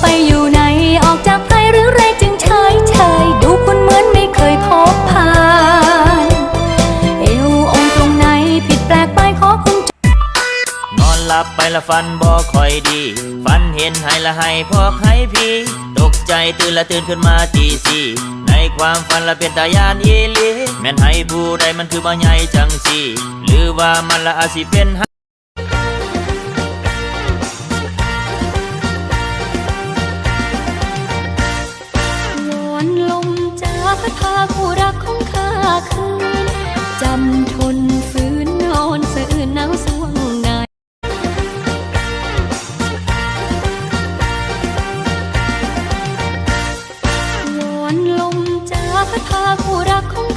ไปอยู่ไหน ออกจากไพหรือไรจึงเฉยเฉยดูคุณเหมือนไม่เคยพบผ่าน เอวองตรงไหนผิดแปลกไปขอคุณนอนหลับไปละฟันบอคอยดี ฟันเห็นไห้ละไห้พอกไห้พีตกใจตื่นละตื่นขึ้นมาตีสี่ในความฝันละเป็นตายานยีลีแม่นไห้ผู้ใดมันคือบ่ใหญ่จังสีหรือว่ามันละอาจสิเป็น พัดพาคู่รักของข้าคืนจำทนฝืนนอนสะอื่นหนาวสวงในวอนลมจ้าพัดพาคู่รักของ